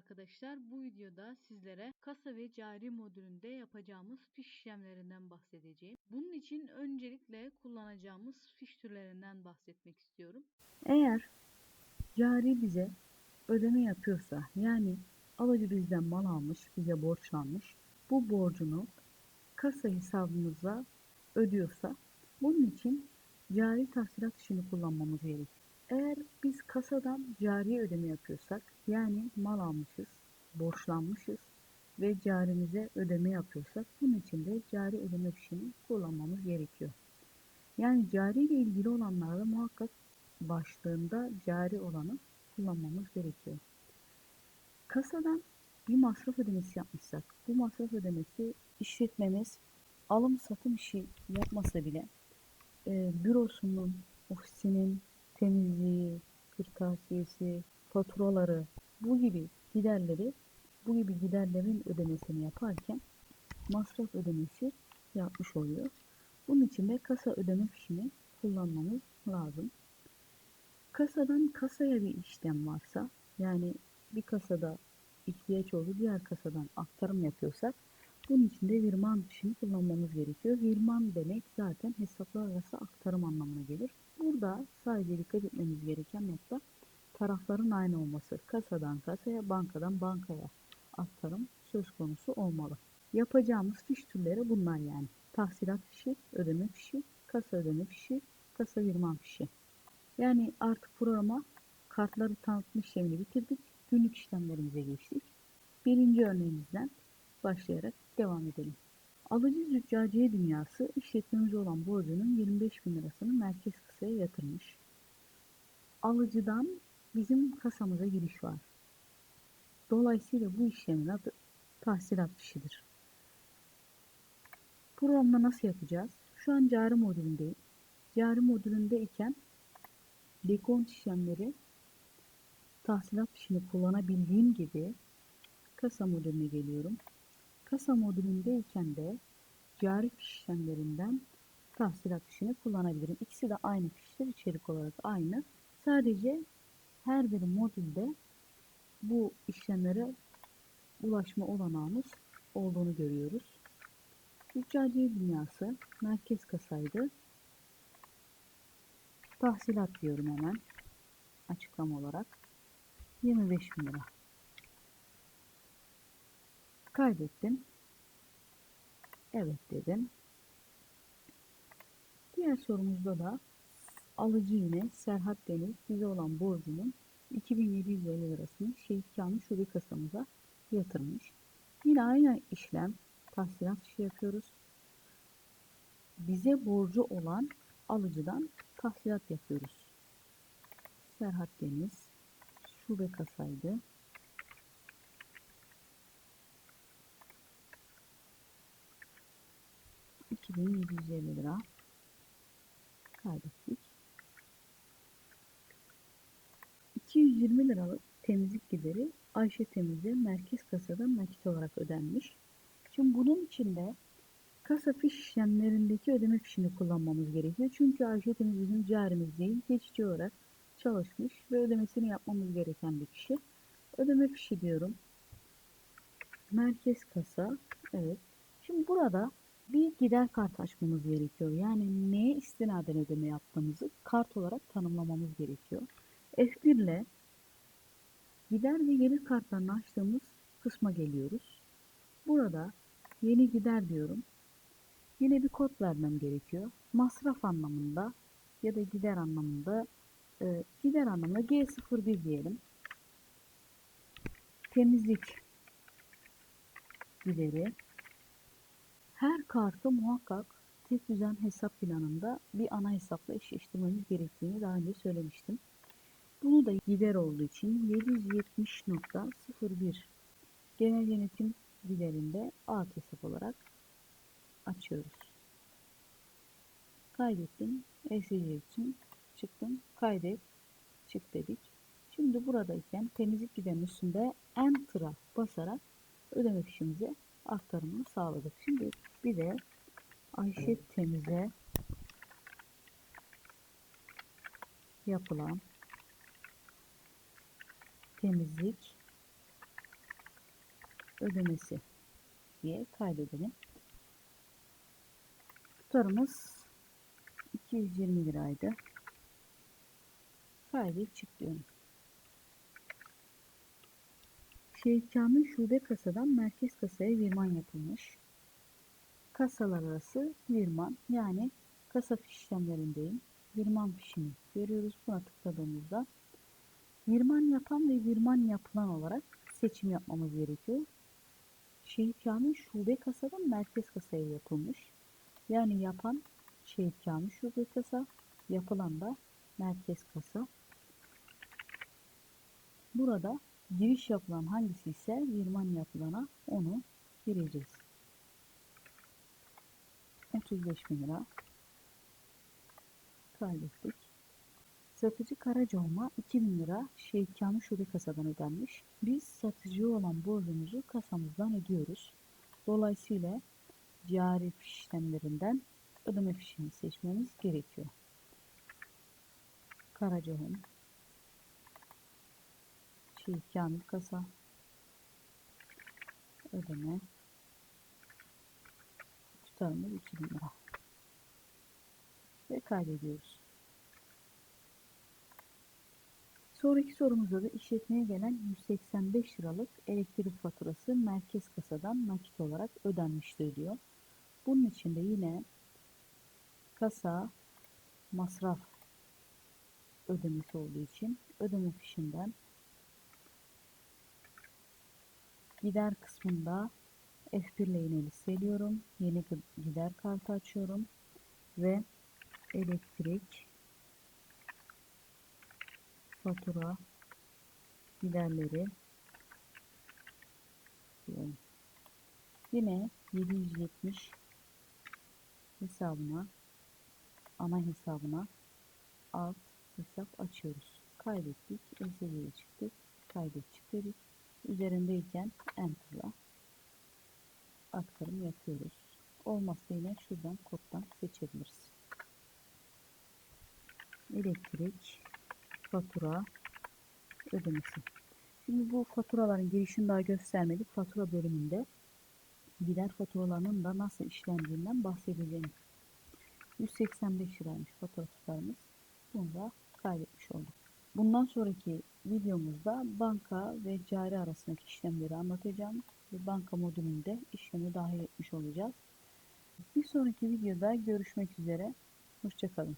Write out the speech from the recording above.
arkadaşlar. Bu videoda sizlere kasa ve cari modülünde yapacağımız fiş işlemlerinden bahsedeceğim. Bunun için öncelikle kullanacağımız fiş türlerinden bahsetmek istiyorum. Eğer cari bize ödeme yapıyorsa yani alıcı bizden mal almış, bize borçlanmış, bu borcunu kasa hesabımıza ödüyorsa bunun için cari tahsilat işini kullanmamız gerekir. Eğer biz kasadan cari ödeme yapıyorsak yani mal almışız, borçlanmışız ve carimize ödeme yapıyorsak bunun için de cari ödeme fişini kullanmamız gerekiyor. Yani cari ile ilgili olanlarda muhakkak başlığında cari olanı kullanmamız gerekiyor. Kasadan bir masraf ödemesi yapmışsak, bu masraf ödemesi işletmemiz alım satım işi yapmasa bile e, bürosunun, ofisinin temizliği, kırtasiyesi, faturaları bu gibi giderleri bu gibi giderlerin ödemesini yaparken masraf ödemesi yapmış oluyor. Bunun için de kasa ödeme fişini kullanmamız lazım. Kasadan kasaya bir işlem varsa yani bir kasada ihtiyaç olduğu diğer kasadan aktarım yapıyorsak bunun için de virman fişini kullanmamız gerekiyor. Virman demek zaten hesaplar arası aktarım anlamına gelir. Burada sadece dikkat etmemiz gereken nokta tarafların aynı olması. Kasadan kasaya, bankadan bankaya aktarım söz konusu olmalı. Yapacağımız fiş türleri bunlar yani. Tahsilat fişi, ödeme fişi, kasa ödeme fişi, kasa virman fişi. Yani artık programa kartları tanıtma işlemini bitirdik. Günlük işlemlerimize geçtik. Birinci örneğimizden başlayarak devam edelim. Alıcı züccaciye dünyası işletmemize olan borcunun 25 bin lirasını merkez kasaya yatırmış. Alıcıdan bizim kasamıza giriş var. Dolayısıyla bu işlemin adı tahsilat fişidir. Programda nasıl yapacağız? Şu an cari modülündeyim. Cari modülündeyken dekont işlemleri tahsilat fişini kullanabildiğim gibi kasa modülüne geliyorum. Kasa modülündeyken de cari fiş işlemlerinden tahsilat fişini kullanabilirim. İkisi de aynı fişler içerik olarak aynı. Sadece her bir modülde bu işlemlere ulaşma olanağımız olduğunu görüyoruz. Züccaciye dünyası merkez kasaydı. Tahsilat diyorum hemen açıklama olarak. 25 bin lira. Kaydettim. Evet dedim. Diğer sorumuzda da alıcı yine Serhat Deniz bize olan borcunun 2750 lirasını Şehit Kamil Şube kasamıza yatırmış. Yine aynı işlem tahsilat işi yapıyoruz. Bize borcu olan alıcıdan tahsilat yapıyoruz. Serhat Deniz şube kasaydı. ...2750 lira kaydettik. 220 liralık temizlik gideri Ayşe Temiz'e merkez kasada nakit olarak ödenmiş. Şimdi bunun içinde kasa fiş işlemlerindeki ödeme fişini kullanmamız gerekiyor. Çünkü Ayşe Temiz bizim carimiz değil, geçici olarak çalışmış ve ödemesini yapmamız gereken bir kişi. Ödeme fişi diyorum. Merkez kasa. Evet. Şimdi burada bir gider kart açmamız gerekiyor. Yani neye istinaden ödeme yaptığımızı kart olarak tanımlamamız gerekiyor. F1 ile gider ve gelir kartlarını açtığımız kısma geliyoruz. Burada yeni gider diyorum. Yine bir kod vermem gerekiyor. Masraf anlamında ya da gider anlamında e, gider anlamında G01 diyelim. Temizlik gideri. Her kartı muhakkak tek düzen hesap planında bir ana hesapla eşleştirmemiz gerektiğini daha önce söylemiştim. Bunu da gider olduğu için 770.01 genel yönetim giderinde A hesap olarak açıyoruz. Kaydettim. ESC için çıktım. Kaydet. Çık dedik. Şimdi buradayken temizlik giderinin üstünde Enter'a basarak ödeme fişimize aktarımını sağladık. Şimdi bir de Ayşe Temiz'e yapılan temizlik ödemesi diye kaydedelim. Tutarımız 220 liraydı. Kaydet çık diyorum. Şehit Kamil Şube Kasa'dan merkez kasaya virman yapılmış. Kasalar arası virman yani kasa işlemlerindeyim. Virman fişini görüyoruz. Buna tıkladığımızda virman yapan ve virman yapılan olarak seçim yapmamız gerekiyor. Şehit Kamil Şube Kasa'dan merkez kasaya yapılmış. Yani yapan Şehit Kamil Şube Kasa, yapılan da merkez kasa. Burada giriş yapılan hangisi ise virman yapılana onu gireceğiz. 35 bin lira kaydettik. Satıcı Karacaolma 2000 lira Şehit Kamil Şube kasadan ödenmiş. Biz satıcıya olan borcumuzu kasamızdan ödüyoruz. Dolayısıyla cari işlemlerinden ödeme fişini seçmemiz gerekiyor. Karacaholm Şehit Kamil kasa ödeme tutarımız 2000 lira ve kaydediyoruz. Sonraki sorumuzda da işletmeye gelen 185 liralık elektrik faturası merkez kasadan nakit olarak ödenmiştir diyor. Bunun için de yine kasa masraf ödemesi olduğu için ödeme fişinden gider kısmında F1 ile yine listeliyorum. Yeni gider kartı açıyorum ve elektrik fatura giderleri diyorum. Yine 770 hesabına ana hesabına alt hesap açıyoruz. Kaydettik. LCD'ye çıktık. Kaydet çık. Üzerindeyken Enter'la aktarım yapıyoruz. Olmazsa yine şuradan koddan seçebiliriz. Elektrik fatura ödemesi. Şimdi bu faturaların girişini daha göstermedik. Fatura bölümünde gider faturalarının da nasıl işlendiğinden bahsedeceğim. 185 liraymış fatura tutarımız. Bunu da kaydetmiş olduk. Bundan sonraki videomuzda banka ve cari arasındaki işlemleri anlatacağım. Ve banka modülünde işlemi dahil etmiş olacağız. Bir sonraki videoda görüşmek üzere. Hoşçakalın.